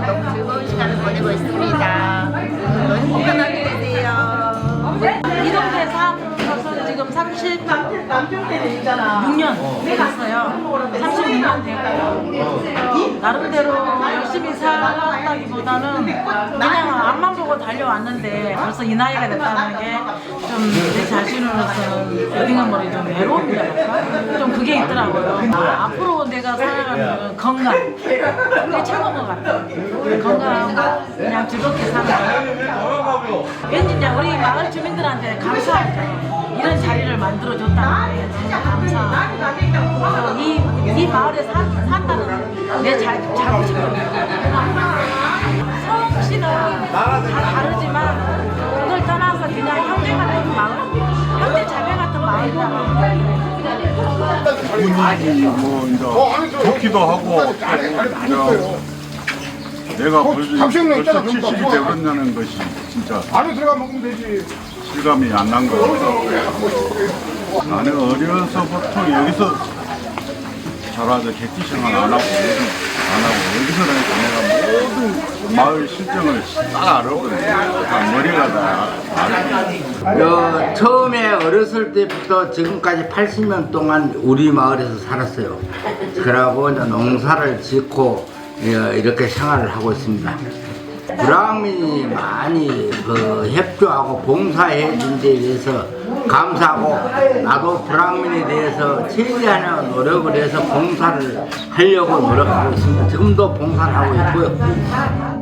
너무 즐거운 시간을 보내고 있습니다. 너무 행복한 하루 되세요. 이동대에서 지금 30, 남편 때는 있잖아. 6년 어. 됐어요. 36년 되고 나름대로 열심히 살았다기보다는 그냥 앞만 보고 달려왔는데 벌써 이 나이가 됐다는 게 좀 내 자신으로서는 어딘가 모르게 좀 외로움이랄까? 좀 그게 있더라고요. 아, 앞으로 내가 살아가는 건 건강. 그게 최고인 것 같아요. 건강하고 그냥 즐겁게 사는 거. 왠지 이제 우리 마을 주민들한테 감사하죠. 이런 자리를 만들어줬다는 게 산다는 내 자, 자부심도 서울 씨는 다 다르지만 그걸 떠나서 그냥 형제 같은 마을, 형제 자매 같은 마을이라는 분위기 뭐 이제 좋기도 하고 이제 내가 벌써, 있잖아, 벌써 그럼 70이 뭐. 되었냐는 것이 진짜 안에 들어가 먹으면 되지. 실감이 안 난 거예요. 나는 어려서부터 여기서 자라서 객지 생활 안 하고 안 하고 여기서 내가 모든 마을 실정을 다 알아버려요. 다 머리가 다 알아. 저 처음에 어렸을 때부터 지금까지 80년 동안 우리 마을에서 살았어요. 그러고 이제 농사를 짓고 예, 이렇게 생활을 하고 있습니다. 불황민이 많이 그 협조하고 봉사해 준데 대해서 감사하고 나도 불황민에 대해서 최대한의 노력을 해서 봉사를 하려고 노력하고 있습니다. 지금도 봉사를 하고 있고요.